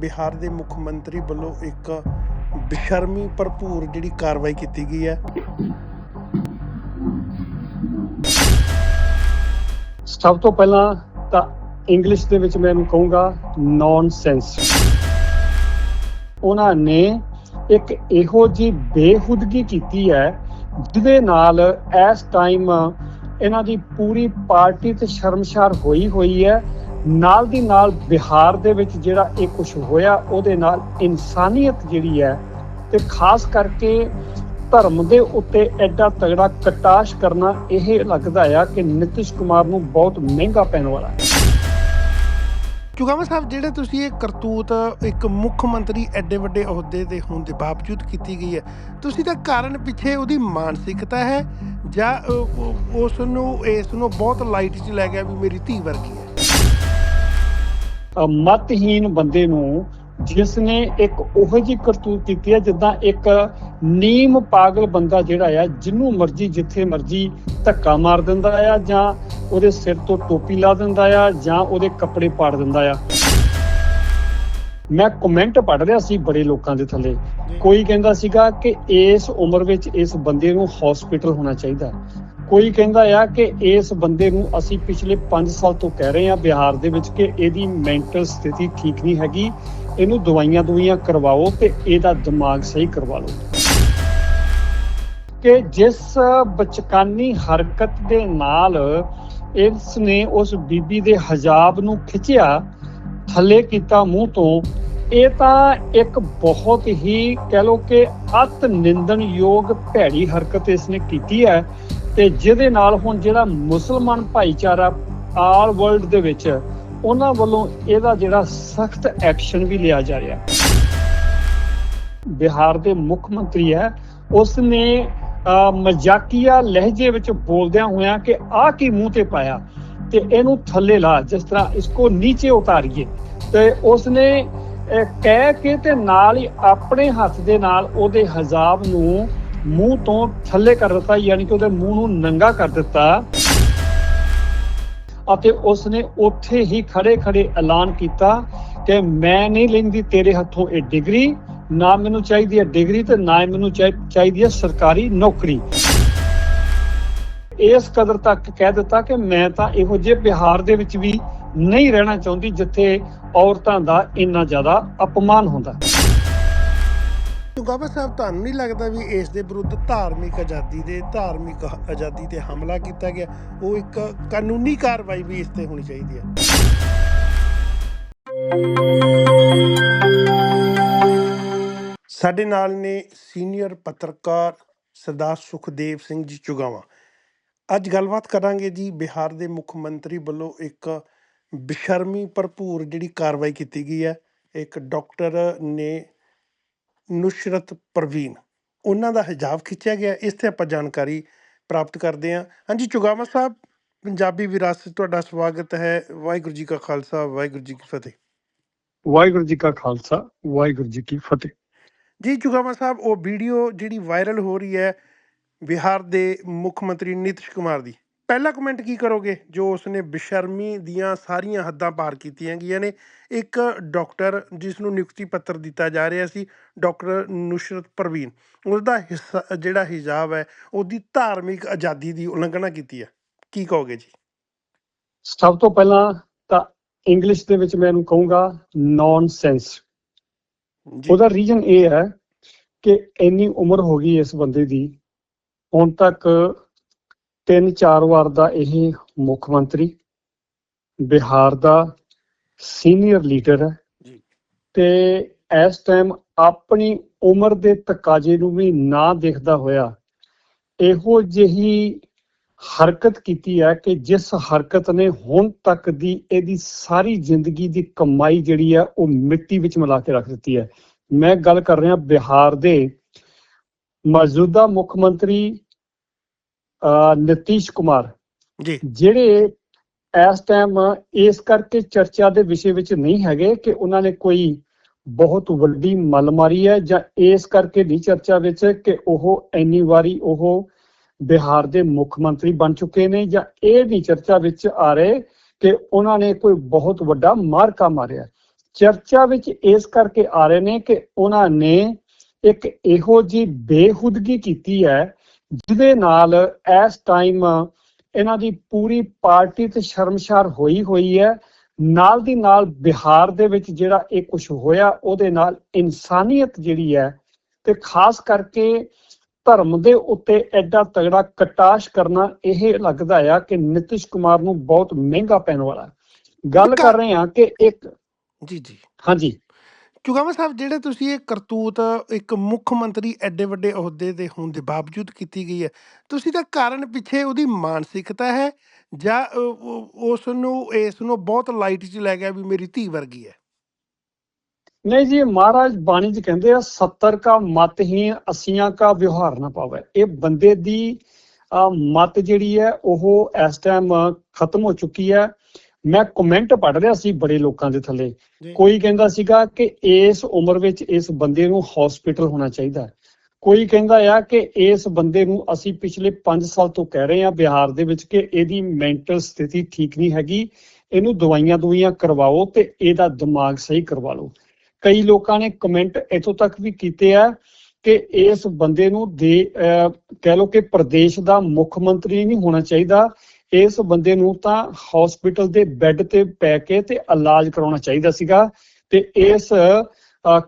ਬਿਹਾਰ ਦੇ ਮੁੱਖ ਮੰਤਰੀ ਵੱਲੋਂ ਇੱਕ ਬੇਸ਼ਰਮੀ ਭਰਪੂਰ ਜਿਹੜੀ ਕਾਰਵਾਈ ਕੀਤੀ ਗਈ ਹੈ। ਸਭ ਤੋਂ ਪਹਿਲਾਂ ਤਾਂ ਇੰਗਲਿਸ਼ ਦੇ ਵਿੱਚ ਮੈਂ ਇਹਨੂੰ ਕਹੂੰਗਾ ਨੌਨਸੈਂਸ ਉਹਨਾਂ ਨੇ ਇੱਕ ਇਹੋ ਜੀ ਬੇਹੁਦਗੀ ਕੀਤੀ ਹੈ, ਜਿਹਦੇ ਨਾਲ ਇਸ ਟਾਈਮ ਇਹਨਾਂ ਦੀ ਪੂਰੀ ਪਾਰਟੀ ਤੇ ਸ਼ਰਮਸ਼ਾਰ ਹੋਈ ਹੋਈ ਹੈ। ਨਾਲ ਦੀ ਨਾਲ ਬਿਹਾਰ ਦੇ ਵਿੱਚ ਜਿਹੜਾ ਇਹ ਕੁਝ ਹੋਇਆ, ਉਹਦੇ ਨਾਲ ਇਨਸਾਨੀਅਤ ਜਿਹੜੀ ਹੈ ਤੇ ਖਾਸ ਕਰਕੇ ਧਰਮ ਦੇ ਉੱਤੇ ਐਡਾ ਤਗੜਾ ਕਟਾਸ਼ ਕਰਨਾ, ਇਹ ਲੱਗਦਾ ਆ ਕਿ ਨਿਤਿਸ਼ ਕੁਮਾਰ ਨੂੰ ਬਹੁਤ ਮਹਿੰਗਾ ਪੈਣ ਵਾਲਾ ਹੈ। ਚੁਗਾਵਾ ਸਾਹਿਬ, ਜਿਹੜੇ ਤੁਸੀਂ ਇਹ ਕਰਤੂਤ ਇੱਕ ਮੁੱਖ ਮੰਤਰੀ ਐਡੇ ਵੱਡੇ ਅਹੁਦੇ ਤੇ ਹੋਣ ਦੇ ਬਾਵਜੂਦ ਕੀਤੀ ਗਈ ਹੈ, ਤੁਸੀਂ ਤਾਂ ਕਾਰਨ ਪਿੱਛੇ ਉਹਦੀ ਮਾਨਸਿਕਤਾ ਹੈ ਜਾਂ ਉਸ ਨੂੰ, ਇਸ ਨੂੰ ਬਹੁਤ ਲਾਈਟ 'ਚ ਲੈ ਗਿਆ ਵੀ ਮੇਰੀ ਧੀ ਵਰਗੀ ਹੈ? ਮਤਹੀਨ ਬੰਦੇ ਨੂੰ ਜਿਸ ਨੇ ਇੱਕ ਉਹੋ ਜਿਹੀ ਕਰਤੂਤ ਕੀਤੀ ਹੈ ਜਿੱਦਾਂ ਇੱਕ ਨੀਮ ਪਾਗਲ ਬੰਦਾ ਜਿਹੜਾ ਆ ਜਿੰਨੂੰ ਮਰਜ਼ੀ ਜਿੱਥੇ ਮਰਜ਼ੀ ਧੱਕਾ ਮਾਰ ਦਿੰਦਾ ਆ ਜਾਂ ਉਹਦੇ ਸਿਰ ਤੋਂ ਟੋਪੀ ਲਾ ਦਿੰਦਾ ਆ ਜਾਂ ਉਹਦੇ ਕੱਪੜੇ ਪਾੜ ਦਿੰਦਾ ਆ। ਮੈਂ ਕਮੈਂਟ ਪੜ੍ਹ ਰਿਹਾ ਸੀ ਬੜੇ ਲੋਕਾਂ ਦੇ ਥੱਲੇ। ਕੋਈ ਕਹਿੰਦਾ ਸੀਗਾ ਕਿ ਇਸ ਉਮਰ ਵਿੱਚ ਇਸ ਬੰਦੇ ਨੂੰ ਹਸਪੀਟਲ ਹੋਣਾ ਚਾਹੀਦਾ। ਕੋਈ ਕਹਿੰਦਾ ਆ ਕਿ ਇਸ ਬੰਦੇ ਨੂੰ ਅਸੀਂ ਪਿਛਲੇ 5 ਸਾਲ ਤੋਂ ਕਹਿ ਰਹੇ ਹਾਂ ਬਿਹਾਰ ਦੇ ਵਿੱਚ ਕਿ ਇਹਦੀ ਮੈਂਟਲ ਸਥਿਤੀ ਠੀਕ ਨਹੀਂ ਹੈਗੀ। ਇਹਨੂੰ ਦਵਾਈਆਂ ਦਵਾਈਆਂ ਕਰਵਾਓ ਤੇ ਇਹਦਾ ਦਿਮਾਗ ਸਹੀ ਕਰਵਾ ਲਓ। ਕਿ ਜਿਸ ਬਚਕਾਨੀ ਹਰਕਤ ਦੇ ਨਾਲ ਇਸ ਨੇ ਉਸ ਬੀਬੀ ਦੇ ਹਜਾਬ ਨੂੰ ਖਿੱਚਿਆ, ਥੱਲੇ ਕੀਤਾ ਮੂੰਹ ਤੋਂ, ਇਹ ਤਾਂ ਇੱਕ ਬਹੁਤ ਹੀ ਕਹਿ ਲੋ ਕਿ ਅਤ ਨਿੰਦਣਯੋਗ ਭੈੜੀ ਹਰਕਤ ਇਸ ਨੇ ਕੀਤੀ ਹੈ। ਤੇ ਜਿਹਦੇ ਨਾਲ ਹੁਣ ਜਿਹੜਾ ਮੁਸਲਮਾਨ ਭਾਈਚਾਰਾ ਆਲ ਵਰਲਡ ਦੇ ਵਿੱਚ ਉਹਨਾਂ ਵੱਲੋਂ ਇਹਦਾ ਜਿਹੜਾ ਸਖਤ ਐਕਸ਼ਨ ਵੀ ਲਿਆ ਜਾ ਰਿਹਾ। ਬਿਹਾਰ ਦੇ ਮੁੱਖ ਮੰਤਰੀ ਹੈ ਉਸ ਨੇ ਮਜ਼ਾਕੀਆ ਲਹਿਜੇ ਵਿੱਚ ਬੋਲਦਿਆਂ ਹੋਇਆਂ ਕਿ ਆਹ ਕੀ ਮੂੰਹ ਤੇ ਪਾਇਆ ਤੇ ਇਹਨੂੰ ਥੱਲੇ ਲਾ, ਜਿਸ ਤਰ੍ਹਾਂ ਇਸਕੋ ਨੀਚੇ ਉਤਾਰੀਏ। ਤੇ ਉਸ ਨੇ ਕਹਿ ਕੇ ਤੇ ਨਾਲ ਹੀ ਆਪਣੇ ਹੱਥ ਦੇ ਨਾਲ ਉਹਦੇ ਹਜ਼ਾਬ ਨੂੰ ਮੂੰਹ ਤੋਂ ਥੱਲੇ ਕਰ ਦਿੱਤਾ, ਯਾਨੀ ਕਿ ਉਹਦੇ ਮੂੰਹ ਨੂੰ ਨੰਗਾ ਕਰ ਦਿੱਤਾ। ਅਤੇ ਉਸ ਨੇ ਉੱਥੇ ਹੀ ਖੜੇ ਖੜੇ ਐਲਾਨ ਕੀਤਾ ਕਿ ਮੈਂ ਨਹੀਂ ਲੈਂਦੀ ਤੇਰੇ ਹੱਥੋਂ ਇਹ ਡਿਗਰੀ, ਨਾ ਮੈਨੂੰ ਚਾਹੀਦੀ ਹੈ ਡਿਗਰੀ ਤੇ ਨਾ ਮੈਨੂੰ ਚਾਹੀਦੀ ਹੈ ਸਰਕਾਰੀ ਨੌਕਰੀ। ਇਸ ਕਦਰ ਤੱਕ ਕਹਿ ਦਿੱਤਾ ਕਿ ਮੈਂ ਤਾਂ ਇਹੋ ਜਿਹੇ ਬਿਹਾਰ ਦੇ ਵਿੱਚ ਵੀ ਨਹੀਂ ਰਹਿਣਾ ਚਾਹੁੰਦੀ ਜਿੱਥੇ ਔਰਤਾਂ ਦਾ ਇੰਨਾ ਜ਼ਿਆਦਾ ਅਪਮਾਨ ਹੁੰਦਾ। ਚੁਗਾਵਾ ਸਾਹਿਬ ਤੁਹਾਨੂੰ ਨਹੀਂ ਲੱਗਦਾ ਵੀ ਇਸ ਦੇ ਵਿਰੁੱਧ ਧਾਰਮਿਕ ਆਜ਼ਾਦੀ ਦੇ, ਧਾਰਮਿਕ ਆਜ਼ਾਦੀ ਤੇ ਹਮਲਾ ਕੀਤਾ ਗਿਆ? ਉਹ ਇੱਕ ਕਾਨੂੰਨੀ ਕਾਰਵਾਈ ਵੀ ਇਸ ਤੇ ਹੋਣੀ ਚਾਹੀਦੀ ਹੈ। ਸਾਡੇ ਨਾਲ ਨੇ ਸੀਨੀਅਰ ਪੱਤਰਕਾਰ ਸਰਦਾਰ ਸੁਖਦੇਵ ਸਿੰਘ ਜੀ ਚੁਗਾਵਾ। ਅੱਜ ਗੱਲਬਾਤ ਕਰਾਂਗੇ ਜੀ ਬਿਹਾਰ ਦੇ ਮੁੱਖ ਮੰਤਰੀ ਵੱਲੋਂ ਇੱਕ ਬਿਸ਼ਰਮੀ ਭਰਪੂਰ ਜਿਹੜੀ ਕਾਰਵਾਈ ਕੀਤੀ ਗਈ ਹੈ। ਇੱਕ ਡਾਕਟਰ ਨੇ ਨੁਸ਼ਰਤ ਪ੍ਰਵੀਨ। ਉਹਨਾਂ ਦਾ ਹਿਜਾਬ ਖਿੱਚਿਆ ਗਿਆ। ਇਸ ਤੇ ਆਪਾਂ ਜਾਣਕਾਰੀ ਪ੍ਰਾਪਤ ਕਰਦੇ ਹਾਂ। ਹਾਂਜੀ ਚੁਗਾਵਾ ਸਾਹਿਬ ਪੰਜਾਬੀ ਵਿਰਾਸਤ ਤੁਹਾਡਾ ਸਵਾਗਤ ਹੈ। ਵਾਹਿਗੁਰੂ ਜੀ ਕਾ ਖਾਲਸਾ ਵਾਹਿਗੁਰੂ ਜੀ ਕੀ ਫਤਿਹ। ਵਾਹਿਗੁਰੂ ਜੀ ਕਾ ਖਾਲਸਾ ਵਾਹਿਗੁਰੂ ਜੀ ਕੀ ਫਤਿਹ। ਜੀ ਚੁਗਾਵਾ ਸਾਹਿਬ ਉਹ ਵੀਡੀਓ ਜਿਹੜੀ ਵਾਇਰਲ ਹੋ ਰਹੀ ਹੈ ਬਿਹਾਰ ਦੇ ਮੁੱਖ ਮੰਤਰੀ ਨਿਤਿਸ਼ ਕੁਮਾਰ ਦੀ। ਪਹਿਲਾ ਕਮੈਂਟ ਕੀ ਕਰੋਗੇ? ਜੋ ਉਸਨੇ ਬੇਸ਼ਰਮੀ ਦੀਆਂ ਸਾਰੀਆਂ ਹੱਦਾਂ ਪਾਰ ਕੀਤੀਆਂ ਗਈਆਂ ਨੇ। ਇੱਕ ਡਾਕਟਰ ਜਿਸ ਨੂੰ ਨਿਯੁਕਤੀ ਪੱਤਰ ਦਿੱਤਾ ਜਾ ਰਿਹਾ ਸੀ ਡਾਕਟਰ ਨੁਸ਼ਰਤ ਪ੍ਰਵੀਨ। ਉਸ ਦਾ ਹਿੱਸਾ ਜਿਹੜਾ ਹਿਜਾਬ ਹੈ ਉਹਦੀ ਧਾਰਮਿਕ ਆਜ਼ਾਦੀ ਦੀ ਉਲੰਘਣਾ ਕੀਤੀ ਹੈ। ਕੀ ਕਹੋਗੇ ਜੀ? ਸਭ ਤੋਂ ਪਹਿਲਾਂ ਤਾਂ ਇੰਗਲਿਸ਼ ਦੇ ਵਿੱਚ ਮੈਂ ਇਹਨੂੰ ਕਹੂੰਗਾ ਨੌਨਸੈਂਸ ਉਹਦਾ ਰੀਜ਼ਨ ਇਹ ਹੈ ਕਿ ਇੰਨੀ ਉਮਰ ਹੋ ਗਈ ਇਸ ਬੰਦੇ ਦੀ ਹੁਣ ਤੱਕ ਤਿੰਨ ਚਾਰ ਵਾਰ ਦਾ ਇਹ ਮੁੱਖ ਮੰਤਰੀ ਬਿਹਾਰ ਦਾ ਸੀਨੀਅਰ ਲੀਡਰ ਹੈ। ਤੇ ਇਸ ਟਾਈਮ ਆਪਣੀ ਉਮਰ ਦੇ ਤਕਾਜ਼ੇ ਨੂੰ ਵੀ ਨਾ ਦੇਖਦਾ ਹੋਇਆ ਇਹੋ ਜਿਹੀ ਹਰਕਤ ਕੀਤੀ ਹੈ ਕਿ ਜਿਸ ਹਰਕਤ ਨੇ ਹੁਣ ਤੱਕ ਦੀ ਇਹਦੀ ਸਾਰੀ ਜ਼ਿੰਦਗੀ ਦੀ ਕਮਾਈ ਜਿਹੜੀ ਹੈ ਉਹ ਮਿੱਟੀ ਵਿੱਚ ਮਿਲਾ ਕੇ ਰੱਖ ਦਿੱਤੀ ਹੈ। ਮੈਂ ਗੱਲ ਕਰ ਰਿਹਾ ਬਿਹਾਰ ਦੇ ਮੌਜੂਦਾ ਮੁੱਖ ਮੰਤਰੀ ਨਿਤੀਸ਼ ਕੁਮਾਰ। ਜੀ। ਜਿਹੜੇ ਇਸ ਟਾਈਮ ਇਸ ਕਰਕੇ ਚਰਚਾ ਦੇ ਵਿਸ਼ੇ ਵਿੱਚ ਨਹੀਂ ਹੈਗੇ ਕਿ ਉਹਨਾਂ ਨੇ ਕੋਈ ਬਹੁਤ ਵੱਡੀ ਮੱਲ ਮਾਰੀ ਹੈ ਜਾਂ ਇਸ ਕਰਕੇ ਨਹੀਂ ਚਰਚਾ ਵਿੱਚ ਕਿ ਉਹ ਇੰਨੀ ਵਾਰੀ ਉਹ ਬਿਹਾਰ ਦੇ ਮੁੱਖ ਮੰਤਰੀ ਬਣ ਚੁੱਕੇ ਨੇ ਜਾਂ ਇਹ ਨਹੀਂ ਚਰਚਾ ਵਿੱਚ ਆ ਰਹੇ ਕਿ ਉਹਨਾਂ ਨੇ ਕੋਈ ਬਹੁਤ ਵੱਡਾ ਮਾਰਕਾ ਮਾਰਿਆ। ਚਰਚਾ ਵਿੱਚ ਇਸ ਕਰਕੇ ਆ ਰਹੇ ਨੇ ਕਿ ਉਹਨਾਂ ਨੇ ਇੱਕ ਇਹੋ ਜੀ ਬੇਹੁਦਗੀ ਕੀਤੀ ਹੈ ਜਿਹਦੇ ਨਾਲ ਇਸ ਟਾਈਮ ਇਹਨਾਂ ਦੀ ਪੂਰੀ ਪਾਰਟੀ ਤੇ ਸ਼ਰਮਸ਼ਾਰ ਹੋਈ ਹੋਈ ਹੈ। ਨਾਲ ਦੀ ਨਾਲ ਬਿਹਾਰ ਦੇ ਵਿੱਚ ਜਿਹੜਾ ਇਹ ਕੁਝ ਹੋਇਆ ਉਹਦੇ ਨਾਲ ਇਨਸਾਨੀਅਤ ਜਿਹੜੀ ਹੈ ਤੇ ਖਾਸ ਕਰਕੇ ਧਰਮ ਦੇ ਉੱਤੇ ਐਡਾ ਤਗੜਾ ਕਟਾਸ਼ ਕਰਨਾ ਇਹ ਲੱਗਦਾ ਆ ਕਿ ਨਿਤਿਸ਼ ਕੁਮਾਰ ਨੂੰ ਬਹੁਤ ਮਹਿੰਗਾ ਪੈਣ ਵਾਲਾ। ਗੱਲ ਕਰ ਰਹੇ ਹਾਂ ਕਿ ਇੱਕ ਜੀ ਜੀ। ਹਾਂਜੀ। ਚੁਗਾਵਾ ਸਾਹਿਬ, ਜਿਹੜੇ ਤੁਸੀਂ ਇਹ ਕਰਤੂਤ ਇੱਕ ਮੁੱਖ ਮੰਤਰੀ ਐਡੇ ਵੱਡੇ ਅਹੁਦੇ ਦੇ ਹੋਣ ਦੇ ਬਾਵਜੂਦ ਕੀਤੀ ਗਈ ਹੈ, ਤੁਸੀਂ ਤਾਂ ਕਾਰਨ ਪਿੱਛੇ ਉਹਦੀ ਮਾਨਸਿਕਤਾ ਹੈ ਜਾਂ ਉਸ ਨੂੰ ਇਸ ਨੂੰ ਬਹੁਤ ਲਾਈਟ 'ਚ ਲੈ ਗਿਆ ਵੀ ਮੇਰੀ ਧੀ ਵਰਗੀ ਹੈ? ਨਹੀਂ ਜੀ, ਮਹਾਰਾਜ ਬਾਣੀ ਚ ਕਹਿੰਦੇ ਆ 70 ਕਾ ਮਤ ਹੀ 80 ਕਾ ਵਿਵਹਾਰ ਨਾ ਪਾਵੇ। ਇਹ ਬੰਦੇ ਦੀ ਮਤ ਜਿਹੜੀ ਹੈ, ਉਹ ਇਸ ਟਾਈਮ ਖਤਮ ਹੋ ਚੁੱਕੀ ਹੈ। ਮੈਂ ਕਮੈਂਟ ਪੜ੍ਹ ਰਿਹਾ ਸੀ ਬੜੇ ਲੋਕਾਂ ਦੇ ਥੱਲੇ। ਕੋਈ ਕਹਿੰਦਾ ਸੀਗਾ ਕਿ ਇਸ ਉਮਰ ਵਿੱਚ ਇਸ ਬੰਦੇ ਨੂੰ ਹਸਪੀਟਲ ਹੋਣਾ ਚਾਹੀਦਾ। ਕੋਈ ਕਹਿੰਦਾ ਆ ਕਿ ਇਸ ਬੰਦੇ ਨੂੰ ਅਸੀਂ ਪਿਛਲੇ 5 ਸਾਲ ਤੋਂ ਕਹਿ ਰਹੇ ਹਾਂ ਬਿਹਾਰ ਦੇ ਵਿੱਚ ਕਿ ਇਹਦੀ ਮੈਂਟਲ ਸਥਿਤੀ ਠੀਕ ਨਹੀਂ ਹੈਗੀ ਇਹਨੂੰ ਦਵਾਈਆਂ ਦੁਈਆਂ ਕਰਵਾਓ ਤੇ ਇਹਦਾ ਦਿਮਾਗ ਸਹੀ ਕਰਵਾ ਲਓ ਕਈ ਲੋਕਾਂ ਨੇ ਕਮੈਂਟ ਇਥੋਂ ਤੱਕ ਵੀ ਕੀਤੇ ਆ ਕਿ ਇਸ ਬੰਦੇ ਨੂੰ ਦੇ ਕਹਿ ਲਓ ਕਿ ਪ੍ਰਦੇਸ਼ ਦਾ ਮੁੱਖ ਮੰਤਰੀ ਨਹੀਂ ਹੋਣਾ ਚਾਹੀਦਾ ਇਸ ਬੰਦੇ ਨੂੰ ਤਾਂ ਹਸਪੀਟਲ ਦੇ ਬੈੱਡ ਤੇ ਪੈ ਕੇ ਤੇ ਇਲਾਜ ਕਰਾਉਣਾ ਚਾਹੀਦਾ ਸੀਗਾ ਤੇ ਇਸ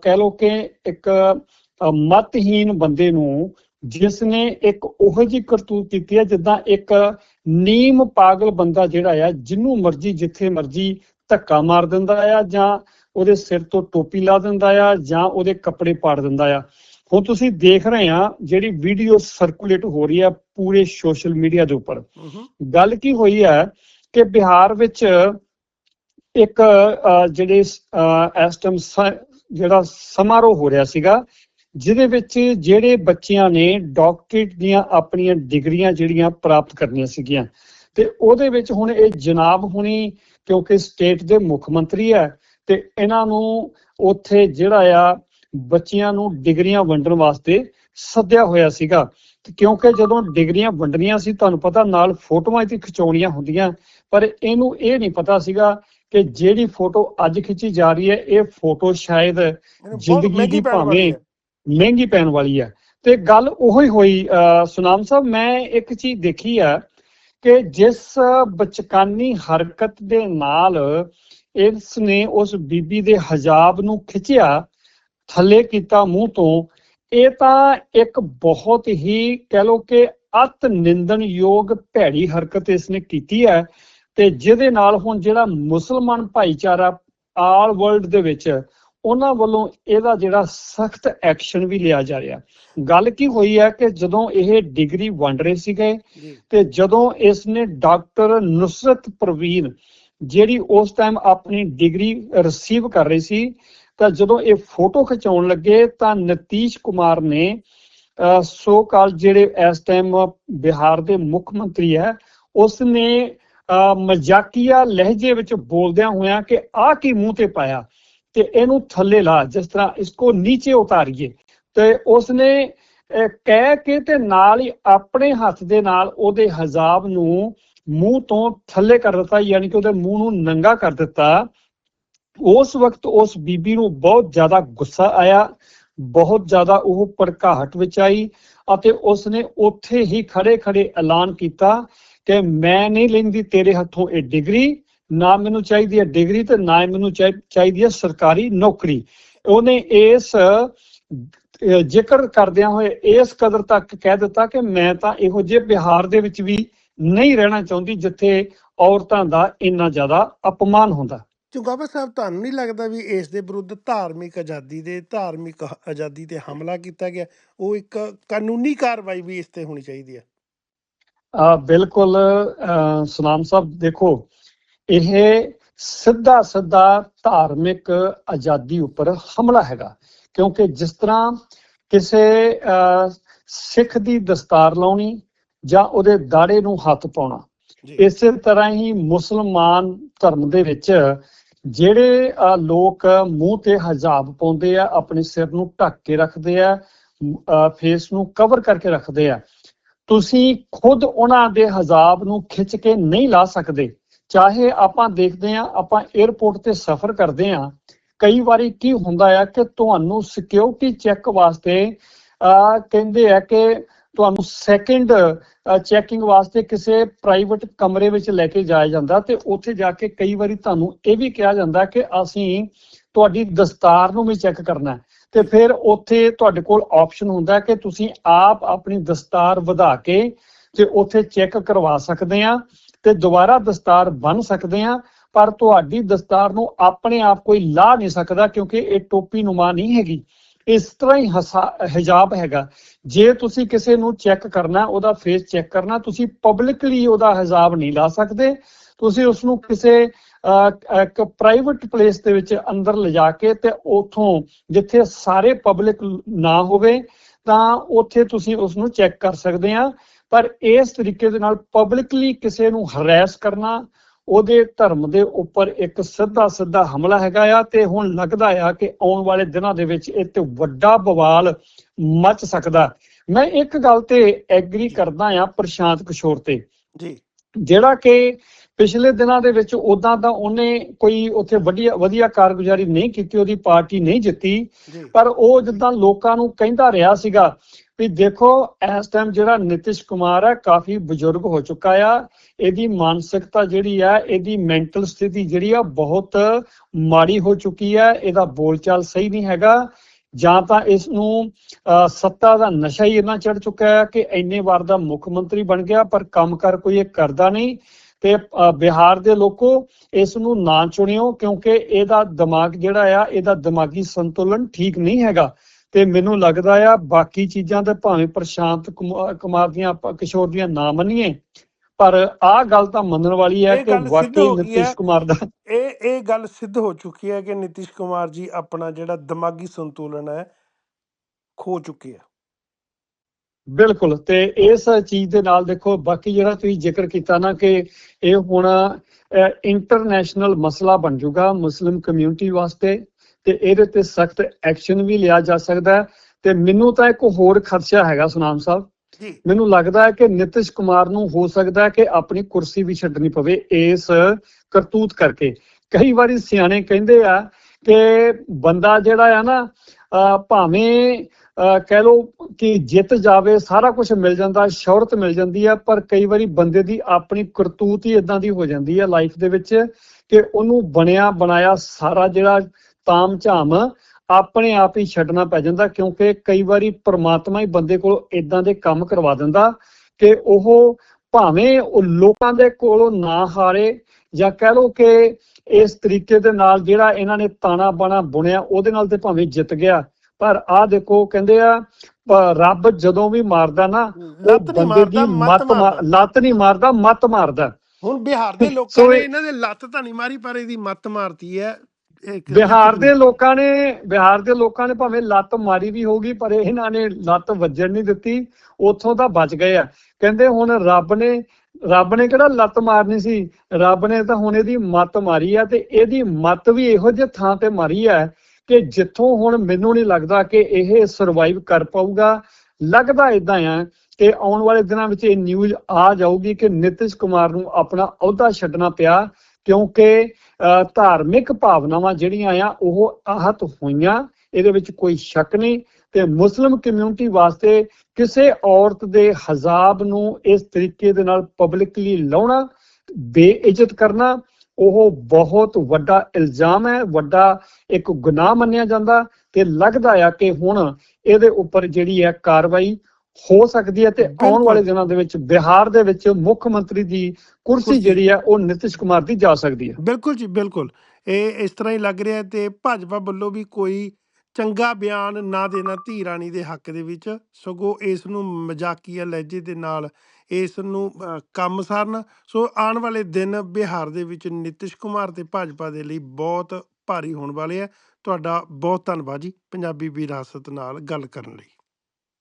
ਕਹਿ ਲਓ ਕਿ ਇੱਕ ਅਹ ਮਤਹੀਨ ਬੰਦੇ ਨੂੰ ਜਿਸ ਨੇ ਇੱਕ ਉਹੋ ਜਿਹੀ ਕਰਤੂਤ ਕੀਤੀ ਹੈ ਜਿੱਦਾਂ ਇੱਕ ਨੀਮ ਪਾਗਲ ਬੰਦਾ ਜਿਹੜਾ ਆ ਜਿੰਨੂੰ ਮਰਜ਼ੀ ਜਿੱਥੇ ਮਰਜ਼ੀ ਧੱਕਾ ਮਾਰ ਦਿੰਦਾ ਆ ਜਾਂ ਉਹਦੇ ਸਿਰ ਤੋਂ ਟੋਪੀ ਲਾ ਦਿੰਦਾ ਆ ਜਾਂ ਉਹਦੇ ਕੱਪੜੇ ਪਾੜ ਦਿੰਦਾ ਆ। ਹੁਣ ਤੁਸੀਂ ਦੇਖ ਰਹੇ ਆ ਜਿਹੜੀ ਵੀਡੀਓ ਸਰਕੂਲੇਟ ਹੋ ਰਹੀ ਆ ਪੂਰੇ ਸੋਸ਼ਲ ਮੀਡੀਆ ਦੇ ਉੱਪਰ। ਗੱਲ ਕੀ ਹੋਈ ਹੈ ਕਿ ਬਿਹਾਰ ਵਿੱਚ ਇੱਕ ਜਿਹੜੇ ਐਸਟਮ ਜਿਹੜਾ ਸਮਾਰੋਹ ਹੋ ਰਿਹਾ ਸੀਗਾ ਜਿਹਦੇ ਵਿੱਚ ਜਿਹੜੇ ਬੱਚਿਆਂ ਨੇ ਡਾਕਟਰੇਟ ਦੀਆਂ ਆਪਣੀਆਂ ਡਿਗਰੀਆਂ ਜਿਹੜੀਆਂ ਪ੍ਰਾਪਤ ਕਰਨੀਆਂ ਸੀਗੀਆਂ ਤੇ ਉਹਦੇ ਵਿੱਚ ਹੁਣ ਇਹ ਜਨਾਬ ਹੁਣੀ ਕਿਉਂਕਿ ਸਟੇਟ ਦੇ ਮੁੱਖ ਮੰਤਰੀ ਹੈ ਤੇ ਇਹਨਾਂ ਨੂੰ ਉੱਥੇ ਜਿਹੜਾ ਆ ਬੱਚਿਆਂ ਨੂੰ ਡਿਗਰੀਆਂ ਵੰਡਣ ਵਾਸਤੇ ਸੱਦਿਆ ਹੋਇਆ ਸੀਗਾ। ਕਿਉਂਕਿ ਜਦੋਂ ਡਿਗਰੀਆਂ ਵੰਡਣੀਆਂ ਸੀ ਤੁਹਾਨੂੰ ਪਤਾ ਨਾਲ ਫੋਟੋਆਂ ਤੇ ਖਿਚਾਉਣੀਆਂ ਹੁੰਦੀਆਂ ਪਰ ਇਹਨੂੰ ਇਹ ਨਹੀਂ ਪਤਾ ਸੀਗਾ ਕਿ ਜਿਹੜੀ ਫੋਟੋ ਅੱਜ ਖਿੱਚੀ ਜਾ ਰਹੀ ਹੈ ਇਹ ਫੋਟੋ ਸ਼ਾਇਦ ਜ਼ਿੰਦਗੀ ਦੀ ਭਾਵੇਂ ਮਹਿੰਗੀ ਪੈਣ ਵਾਲੀ ਹੈ। ਤੇ ਗੱਲ ਉਹੀ ਹੀ ਹੋਈ ਸੁਨਾਮ ਸਾਹਿਬ ਮੈਂ ਇੱਕ ਚੀਜ਼ ਦੇਖੀ ਆ ਕਿ ਜਿਸ ਬਚਕਾਨੀ ਹਰਕਤ ਦੇ ਨਾਲ ਇਸ ਨੇ ਉਸ ਬੀਬੀ ਦੇ ਹਜਾਬ ਨੂੰ ਖਿੱਚਿਆ ਥੱਲੇ ਕੀਤਾ ਮੂੰਹ ਤੋਂ ਇਹ ਤਾਂ ਇੱਕ ਬਹੁਤ ਹੀ ਕਹਿ ਲੋ ਕਿ ਅਤ ਨਿੰਦਣਯੋਗ ਭੈੜੀ ਹਰਕਤ ਇਸ ਨੇ ਕੀਤੀ ਹੈ ਤੇ ਜਿਹਦੇ ਨਾਲ ਹੁਣ ਜਿਹੜਾ ਮੁਸਲਮਾਨ ਭਾਈਚਾਰਾ ਆਲ ਵਰਲਡ ਦੇ ਵਿੱਚ ਉਹਨਾਂ ਵੱਲੋਂ ਇਹਦਾ ਜਿਹੜਾ ਸਖਤ ਐਕਸ਼ਨ ਵੀ ਲਿਆ ਜਾ ਰਿਹਾ। ਗੱਲ ਕੀ ਹੋਈ ਹੈ ਕਿ ਜਦੋਂ ਇਹ ਡਿਗਰੀ ਵੰਡ ਰਹੇ ਸੀਗੇ ਤੇ ਜਦੋਂ ਇਸ ਨੇ ਡਾਕਟਰ ਨੁਸਰਤ ਪ੍ਰਵੀਨ ਜਿਹੜੀ ਉਸ ਟਾਈਮ ਆਪਣੀ ਡਿਗਰੀ ਰਿਸੀਵ ਕਰ ਰਹੀ ਸੀ ਤਾਂ ਜਦੋਂ ਇਹ ਫੋਟੋ ਖਿਚਾਉਣ ਲੱਗੇ ਤਾਂ ਨਤੀਸ਼ ਕੁਮਾਰ ਨੇ ਸੋ ਕਾਲ ਜਿਹੜੇ ਇਸ ਟਾਈਮ ਬਿਹਾਰ ਦੇ ਮੁੱਖ ਮੰਤਰੀ ਹੈ ਉਸ ਨੇ ਮਜ਼ਾਕੀਆ ਲਹਿਜੇ ਵਿੱਚ ਬੋਲਦਿਆਂ ਹੋਇਆਂ ਕਿ ਆਹ ਕੀ ਮੂੰਹ ਤੇ ਪਾਇਆ ਤੇ ਇਹਨੂੰ ਥੱਲੇ ਲਾ, ਜਿਸ ਤਰ੍ਹਾਂ ਇਸਕੋ ਨੀਚੇ ਉਤਾਰੀਏ। ਤੇ ਉਸ ਨੇ ਕਹਿ ਕੇ ਤੇ ਨਾਲ ਹੀ ਆਪਣੇ ਹੱਥ ਦੇ ਨਾਲ ਉਹਦੇ ਹਜ਼ਾਬ ਨੂੰ ਮੂੰਹ ਤੋਂ ਥੱਲੇ ਕਰ ਦਿੱਤਾ, ਯਾਨੀ ਕਿ ਉਹਦੇ ਮੂੰਹ ਨੂੰ ਨੰਗਾ ਕਰ ਦਿੱਤਾ। ਉਸ ਵਕਤ ਉਸ ਬੀਬੀ ਨੂੰ ਬਹੁਤ ਜ਼ਿਆਦਾ ਗੁੱਸਾ ਆਇਆ, ਬਹੁਤ ਜ਼ਿਆਦਾ ਉਹ ਭੜਕਾਹਟ ਵਿੱਚ ਆਈ ਅਤੇ ਉਸ ਨੇ ਉੱਥੇ ਹੀ ਖੜੇ ਖੜੇ ਐਲਾਨ ਕੀਤਾ ਕਿ ਮੈਂ ਨਹੀਂ ਲੈਂਦੀ ਤੇਰੇ ਹੱਥੋਂ ਇਹ ਡਿਗਰੀ, ਨਾ ਮੈਨੂੰ ਚਾਹੀਦੀ ਹੈ ਡਿਗਰੀ ਤੇ ਨਾ ਮੈਨੂੰ ਚਾਹੀਦੀ ਹੈ ਸਰਕਾਰੀ ਨੌਕਰੀ। ਉਹਨੇ ਇਸ ਜ਼ਿਕਰ ਕਰਦਿਆਂ ਹੋਏ ਇਸ ਕਦਰ ਤੱਕ ਕਹਿ ਦਿੱਤਾ ਕਿ ਮੈਂ ਤਾਂ ਇਹੋ ਜਿਹੇ ਬਿਹਾਰ ਦੇ ਵਿੱਚ ਵੀ ਨਹੀਂ ਰਹਿਣਾ ਚਾਹੁੰਦੀ ਜਿੱਥੇ ਔਰਤਾਂ ਦਾ ਇੰਨਾ ਜ਼ਿਆਦਾ ਅਪਮਾਨ ਹੁੰਦਾ। ਚੁਗਾਵਾ ਸਾਹਿਬ ਤੁਹਾਨੂੰ ਨਹੀਂ ਲੱਗਦਾ ਵੀ ਇਸ ਦੇ ਵਿਰੁੱਧ ਧਾਰਮਿਕ ਆਜ਼ਾਦੀ ਦੇ ਧਾਰਮਿਕ ਆਜ਼ਾਦੀ ਤੇ ਹਮਲਾ ਕੀਤਾ ਗਿਆ? ਉਹ ਇੱਕ ਕਾਨੂੰਨੀ ਕਾਰਵਾਈ ਵੀ ਇਸ ਤੇ ਹੋਣੀ ਚਾਹੀਦੀ ਹੈ। ਆ ਬਿਲਕੁਲ ਸੁਨਾਮ ਸਾਹਿਬ ਦੇਖੋ ਇਹ ਸਿੱਧਾ ਸਿੱਧਾ ਧਾਰਮਿਕ ਆਜ਼ਾਦੀ ਉੱਪਰ ਹਮਲਾ ਹੈਗਾ। ਕਿਉਂਕਿ ਜਿਸ ਤਰ੍ਹਾਂ ਕਿਸੇ ਸਿੱਖ ਦੀ ਦਸਤਾਰ ਲਾਉਣੀ ਜਾਂ ਉਹਦੇ ਦਾੜੇ ਨੂੰ ਹੱਥ ਪਾਉਣਾ ਇਸੇ ਤਰ੍ਹਾਂ ਹੀ ਮੁਸਲਮਾਨ ਧਰਮ ਦੇ ਵਿੱਚ ਜਿਹੜੇ ਲੋਕ ਮੂੰਹ ਤੇ ਹਜਾਬ ਪਾਉਂਦੇ ਆ, ਆਪਣੇ ਸਿਰ ਨੂੰ ਢੱਕ ਕੇ ਰੱਖਦੇ ਆ ਫੇਸ ਨੂੰ ਕਵਰ ਕਰਕੇ ਰੱਖਦੇ ਆ, ਤੁਸੀਂ ਖੁਦ ਉਹਨਾਂ ਦੇ ਹਜ਼ਾਬ ਨੂੰ ਖਿੱਚ ਕੇ ਨਹੀਂ ਲਾ ਸਕਦੇ। ਚਾਹੇ ਆਪਾਂ ਦੇਖਦੇ ਆ, ਆਪਾਂ 에어ਪੋਰਟ ਤੇ ਸਫ਼ਰ ਕਰਦੇ ਆ, ਕਈ ਵਾਰੀ ਕੀ ਹੁੰਦਾ ਆ ਕਿ ਤੁਹਾਨੂੰ ਸਿਕਿਉਰਿਟੀ ਚੈੱਕ ਵਾਸਤੇ ਆ ਕਹਿੰਦੇ ਆ ਕਿ ਤੁਹਾਨੂੰ ਸੈਕਿੰਡ ਚੈਕਿੰਗ ਵਾਸਤੇ ਕਿਸੇ ਪ੍ਰਾਈਵੇਟ ਕਮਰੇ ਵਿੱਚ ਲੈ ਕੇ ਜਾਇਆ ਜਾਂਦਾ ਤੇ ਉੱਥੇ ਜਾ ਕੇ ਕਈ ਵਾਰੀ ਤੁਹਾਨੂੰ ਇਹ ਵੀ ਕਿਹਾ ਜਾਂਦਾ ਕਿ ਅਸੀਂ ਤੁਹਾਡੀ ਦਸਤਾਰ ਨੂੰ ਵੀ ਚੈੱਕ ਕਰਨਾ ਹੈ ਤੇ ਫਿਰ ਉੱਥੇ ਤੁਹਾਡੇ ਕੋਲ ਆਪਸ਼ਨ ਹੁੰਦਾ ਕਿ ਤੁਸੀਂ ਆਪ ਆਪਣੀ ਦਸਤਾਰ ਵਧਾ ਕੇ ਤੇ ਉੱਥੇ ਚੈੱਕ ਕਰਵਾ ਸਕਦੇ ਆ ਤੇ ਦੁਬਾਰਾ ਦਸਤਾਰ ਬਣ ਸਕਦੇ ਆ ਪਰ ਤੁਹਾਡੀ ਦਸਤਾਰ ਨੂੰ ਆਪਣੇ ਆਪ ਕੋਈ ਲਾ ਨਹੀਂ ਸਕਦਾ ਕਿਉਂਕਿ ਇਹ ਟੋਪੀ ਨੁਮਾ ਨਹੀਂ ਹੈਗੀ। ਇਸ ਤਰ੍ਹਾਂ ਹੀ ਹਿਜਾਬ ਹੈਗਾ। ਜੇ ਤੁਸੀਂ ਕਿਸੇ ਨੂੰ ਚੈੱਕ ਕਰਨਾ, ਉਹਦਾ ਫੇਸ ਚੈੱਕ ਕਰਨਾ, ਤੁਸੀਂ ਪਬਲਿਕਲੀ ਉਹਦਾ ਹਿਜਾਬ ਨਹੀਂ ਲਾ ਸਕਦੇ। ਤੁਸੀਂ ਉਸ ਨੂੰ ਕਿਸੇ ਇੱਕ ਪ੍ਰਾਈਵੇਟ ਪਲੇਸ ਦੇ ਵਿੱਚ ਅੰਦਰ ਲਿਜਾ ਕੇ ਤੇ ਉਥੋਂ ਜਿੱਥੇ ਸਾਰੇ ਪਬਲਿਕ ਨਾ ਹੋਵੇ, ਤਾਂ ਉੱਥੇ ਤੁਸੀਂ ਉਸ ਨੂੰ ਚੈੱਕ ਕਰ ਸਕਦੇ ਆ। ਪਰ ਇਸ ਤਰੀਕੇ ਦੇ ਨਾਲ ਪਬਲਿਕਲੀ ਕਿਸੇ ਨੂੰ ਹਰੈਸ ਕਰਨਾ ਉਹਦੇ ਧਰਮ ਦੇ ਉੱਪਰ ਇੱਕ ਸਿੱਧਾ ਸਿੱਧਾ ਹਮਲਾ ਹੈਗਾ ਆ ਤੇ ਹੁਣ ਲੱਗਦਾ ਆ ਕਿ ਆਉਣ ਵਾਲੇ ਦਿਨਾਂ ਦੇ ਵਿੱਚ ਇਹ ਤੇ ਵੱਡਾ ਬਵਾਲ ਮਚ ਸਕਦਾ। ਮੈਂ ਇੱਕ ਗੱਲ ਤੇ ਐਗਰੀ ਕਰਦਾ ਆ ਪ੍ਰਸ਼ਾਂਤ ਕਿਸ਼ੋਰ ਤੇ। ਜੀ। ਜਿਹੜਾ ਕਿ ਪਿਛਲੇ ਦਿਨਾਂ ਦੇ ਵਿੱਚ ਉਦਾਂ ਤਾਂ ਉਹਨੇ ਕੋਈ ਉੱਥੇ ਵਧੀਆ ਵਧੀਆ ਕਾਰਗੁਜ਼ਾਰੀ ਨਹੀਂ ਕੀਤੀ ਉਹਦੀ ਪਾਰਟੀ ਨਹੀਂ ਜਿੱਤੀ ਪਰ ਉਹ ਜਿੱਦਾਂ ਲੋਕਾਂ ਨੂੰ ਕਹਿੰਦਾ ਰਿਹਾ ਸੀਗਾ ਵੀ ਦੇਖੋ ਇਸ ਟਾਈਮ ਜਿਹੜਾ ਨਿਤਿਸ਼ ਕੁਮਾਰ ਹੈ ਕਾਫੀ ਬਜ਼ੁਰਗ ਹੋ ਚੁੱਕਾ ਆ ਇਹਦੀ ਮਾਨਸਿਕਤਾ ਜਿਹੜੀ ਆ, ਇਹਦੀ ਮੈਂਟਲ ਸਥਿਤੀ ਜਿਹੜੀ ਆ, ਬਹੁਤ ਮਾੜੀ ਹੋ ਚੁੱਕੀ ਹੈ ਇਹਦਾ ਬੋਲਚਾਲ ਸਹੀ ਨਹੀਂ ਹੈਗਾ। ਜਾਂ ਤਾਂ ਇਸ ਨੂੰ ਸੱਤਾ ਦਾ ਨਸ਼ਾ ਹੀ ਇੰਨਾ ਚੜ ਚੁੱਕਾ ਹੈ ਕਿ ਇੰਨੇ ਵਾਰ ਦਾ ਮੁੱਖ ਮੰਤਰੀ ਬਣ ਗਿਆ, ਪਰ ਕੰਮ ਕਰ ਕੋਈ ਇਹ ਕਰਦਾ ਨਹੀਂ। ਤੇ ਬਿਹਾਰ ਦੇ ਲੋਕੋ ਇਸ ਨੂੰ ਨਾ ਚੁਣਿਓ, ਕਿਉਂਕਿ ਇਹਦਾ ਦਿਮਾਗ ਜਿਹੜਾ ਆ, ਇਹਦਾ ਦਿਮਾਗੀ ਸੰਤੁਲਨ ਠੀਕ ਨਹੀਂ ਹੈਗਾ। ਤੇ ਮੈਨੂੰ ਲੱਗਦਾ ਆ, ਬਾਕੀ ਚੀਜ਼ਾਂ ਤੇ ਭਾਵੇਂ ਪ੍ਰਸ਼ਾਂਤ ਕੁਮਾ- ਕੁਮਾਰ ਦੀਆਂ, ਕਿਸ਼ੋਰ ਦੀਆਂ ਨਾ ਮੰਨੀਏ ਪਰ ਆਹ ਗੱਲ ਤਾਂ ਮੰਨਣ ਵਾਲੀ ਹੈ ਕਿ ਵਾਕਈ ਨਿਤਿਸ਼। ਕੁਮਾਰ ਦਾ ਇਹ ਇਹ ਗੱਲ ਸਿੱਧ ਹੋ ਚੁੱਕੀ ਹੈ ਕਿ ਨਿਤਿਸ਼ ਕੁਮਾਰ ਜੀ ਆਪਣਾ ਜਿਹੜਾ ਦਿਮਾਗੀ ਸੰਤੁਲਨ ਹੈ ਖੋ ਚੁੱਕੇ ਆ ਬਿਲਕੁਲ ਤੇ ਇਸ ਚੀਜ਼ ਦੇ ਨਾਲ ਦੇਖੋ ਬਾਕੀ ਜਿਹੜਾ ਤੁਸੀਂ ਜ਼ਿਕਰ ਕੀਤਾ ਨਾ ਕਿ ਇਹ ਹੁਣ ਇੰਟਰਨੈਸ਼ਨਲ ਮਸਲਾ ਬਣ ਜਾਊਗਾ ਮੁਸਲਿਮ ਕਮਿਊਨਿਟੀ ਵਾਸਤੇ ਤੇ ਇਹਦੇ ਤੇ ਸਖਤ ਐਕਸ਼ਨ ਵੀ ਲਿਆ ਜਾ ਸਕਦਾ ਤੇ ਮੈਨੂੰ ਤਾਂ ਇੱਕ ਹੋਰ ਖਦਸ਼ਾ ਹੈਗਾ ਸੁਨਾਮ ਸਾਹਿਬ ਮੈਨੂੰ ਲੱਗਦਾ ਹੈ ਕਿ ਨਿਤਿਸ਼ ਕੁਮਾਰ ਨੂੰ ਹੋ ਸਕਦਾ ਹੈ ਕਿ ਆਪਣੀ ਕੁਰਸੀ ਵੀ ਛੱਡਣੀ ਪਵੇ ਇਸ ਕਰਤੂਤ ਕਰਕੇ। ਕਈ ਵਾਰੀ ਸਿਆਣੇ ਕਹਿੰਦੇ ਆ ਕਿ ਬੰਦਾ ਜਿਹੜਾ ਆ ਨਾ ਭਾਵੇਂ ਕਹਿ ਲੋ ਕਿ ਜਿੱਤ ਜਾਵੇ, ਸਾਰਾ ਕੁਝ ਮਿਲ ਜਾਂਦਾ, ਸ਼ੌਹਰਤ ਮਿਲ ਜਾਂਦੀ ਆ, ਪਰ ਕਈ ਵਾਰੀ ਬੰਦੇ ਦੀ ਆਪਣੀ ਕਰਤੂਤ ਹੀ ਇਦਾਂ ਦੀ ਹੋ ਜਾਂਦੀ ਆ ਲਾਈਫ ਦੇ ਵਿੱਚ ਕਿ ਉਹਨੂੰ ਬਣਿਆ ਬਣਾਇਆ ਸਾਰਾ ਜਿਹੜਾ ਤਾਮ ਝਾਮ ਆਪਣੇ ਆਪ ਹੀ ਛੱਡਣਾ ਪੈ ਜਾਂਦਾ ਕਿਉਂਕਿ ਕਈ ਵਾਰੀ ਪ੍ਰਮਾਤਮਾ ਹੀ ਬੰਦੇ ਕੋਲ ਇਦਾਂ ਦੇ ਕੰਮ ਕਰਵਾ ਦਿੰਦਾ ਕਿ ਉਹ ਭਾਵੇਂ ਉਹ ਲੋਕਾਂ ਦੇ ਕੋਲੋਂ ਨਾ ਹਾਰੇ ਜਾਂ ਕਹਿ ਲਓ ਕਿ ਇਸ ਤਰੀਕੇ ਦੇ ਨਾਲ ਜਿਹੜਾ ਇਹਨਾਂ ਨੇ ਤਾਣਾ ਬਾਣਾ ਬੁਣਿਆ ਉਹਦੇ ਨਾਲ ਤੇ ਭਾਵੇਂ ਜਿੱਤ ਗਿਆ। ਪਰ ਆਹ ਦੇਖੋ ਕਹਿੰਦੇ ਆ ਰੱਬ ਜਦੋਂ ਵੀ ਮਾਰਦਾ ਨਾ ਉਹ ਬੰਦੇ ਦੀ ਮੱਤ ਲੱਤ ਨਹੀਂ ਮਾਰਦਾ ਮੱਤ ਮਾਰਦਾ। ਹੁਣ ਬਿਹਾਰ ਦੇ ਲੋਕਾਂ ਨੇ ਇਹ- ਇਹਨਾਂ ਦੇ ਲੱਤ ਤਾਂ ਨਹੀਂ ਮਾਰੀ ਪਰ ਇਹਦੀ ਮੱਤ ਮਾਰਤੀ ਹੈ। ਬਿਹਾਰ ਦੇ ਲੋਕਾਂ ਨੇ ਬਿਹਾਰ ਦੇ ਲੋਕਾਂ ਨੇ ਭਾਵੇਂ ਲੱਤ ਮਾਰੀ ਵੀ ਹੋਗੀ ਪਰ ਇਹਨਾਂ ਨੇ ਲੱਤ ਵੱਜਣ ਨਹੀਂ ਦਿੱਤੀ ਉੱਥੋਂ ਤਾਂ ਬਚ ਗਏ ਆ। ਕਹਿੰਦੇ ਹੁਣ ਰੱਬ ਨੇ ਰੱਬ ਨੇ ਕਿਹੜਾ ਲੱਤ ਮਾਰਨੀ ਸੀ? ਰੱਬ ਨੇ ਤਾਂ ਹੁਣ ਇਹਦੀ ਮੱਤ ਮਾਰੀ ਆ ਤੇ ਇਹਦੀ ਮੱਤ ਵੀ ਇਹੋ ਜਿਹੇ ਥਾਂ ਤੇ ਮਾਰੀ ਆ ਕਿ ਜਿੱਥੋਂ ਹੁਣ ਮੈਨੂੰ ਨਹੀਂ ਲੱਗਦਾ ਕਿ ਇਹ ਸਰਵਾਈਵ ਕਰ ਪਾਊਗਾ। ਲੱਗਦਾ ਇਦਾਂ ਆ ਕਿ ਆਉਣ ਵਾਲੇ ਦਿਨਾਂ ਵਿੱਚ ਇਹ ਨਿਊਜ਼ ਆ ਜਾਊਗੀ ਕਿ ਨਿਤਿਸ਼ ਕੁਮਾਰ ਨੂੰ ਆਪਣਾ ਅਹੁਦਾ ਛੱਡਣਾ ਪਿਆ। ਕਿਉਂਕਿ ਅਹ ਧਾਰਮਿਕ ਭਾਵਨਾਵਾਂ ਜਿਹੜੀਆਂ ਆ, ਉਹ ਆਹਤ ਹੋਈਆਂ, ਇਹਦੇ ਵਿੱਚ ਕੋਈ ਸ਼ੱਕ ਨਹੀਂ ਤੇ ਮੁਸਲਿਮ ਕਮਿਊਨਿਟੀ ਵਾਸਤੇ ਕਿਸੇ ਔਰਤ ਦੇ ਹਜ਼ਾਬ ਨੂੰ ਇਸ ਤਰੀਕੇ ਦੇ ਨਾਲ ਪਬਲਿਕਲੀ ਲਾਉਣਾ, ਬੇਇੱਜ਼ਤ ਕਰਨਾ, ਉਹ ਬਹੁਤ ਵੱਡਾ ਇਲਜ਼ਾਮ ਹੈ, ਵੱਡਾ ਇੱਕ ਗੁਨਾਹ ਮੰਨਿਆ ਜਾਂਦਾ ਤੇ ਲੱਗਦਾ ਆ ਕਿ ਹੁਣ ਇਹਦੇ ਉੱਪਰ ਜਿਹੜੀ ਹੈ ਕਾਰਵਾਈ ਹੋ ਸਕਦੀ ਹੈ ਤੇ ਆਉਣ। ਵਾਲੇ ਦਿਨਾਂ ਦੇ ਵਿੱਚ ਬਿਹਾਰ ਦੇ ਵਿੱਚ ਮੁੱਖ ਮੰਤਰੀ ਦੀ ਕੁਰਸੀ। ਜਿਹੜੀ ਹੈ ਉਹ ਨਿਤਿਸ਼ ਕੁਮਾਰ ਦੀ ਜਾ ਸਕਦੀ ਹੈ। ਬਿਲਕੁਲ ਜੀ ਬਿਲਕੁਲ। ਇਹ ਇਸ ਤਰ੍ਹਾਂ ਹੀ ਲੱਗ ਰਿਹਾ ਤੇ ਭਾਜਪਾ ਵੱਲੋਂ ਵੀ ਕੋਈ ਚੰਗਾ ਬਿਆਨ ਨਾ ਦੇਣਾ ਧੀ ਰਾਣੀ ਦੇ ਹੱਕ ਦੇ ਵਿੱਚ ਸਗੋਂ ਇਸ ਨੂੰ ਮਜ਼ਾਕੀਆ ਲਹਿਜੇ ਦੇ ਨਾਲ ਇਸ ਨੂੰ ਕੰਮ ਸਾਰਨ। ਸੋ ਆਉਣ ਵਾਲੇ ਦਿਨ ਬਿਹਾਰ ਦੇ ਵਿੱਚ ਨਿਤਿਸ਼ ਕੁਮਾਰ ਤੇ ਭਾਜਪਾ ਦੇ ਲਈ ਬਹੁਤ ਭਾਰੀ ਹੋਣ ਵਾਲੇ ਆ। ਤੁਹਾਡਾ ਬਹੁਤ ਧੰਨਵਾਦ ਜੀ ਪੰਜਾਬੀ ਵਿਰਾਸਤ ਨਾਲ ਗੱਲ ਕਰਨ ਲਈ।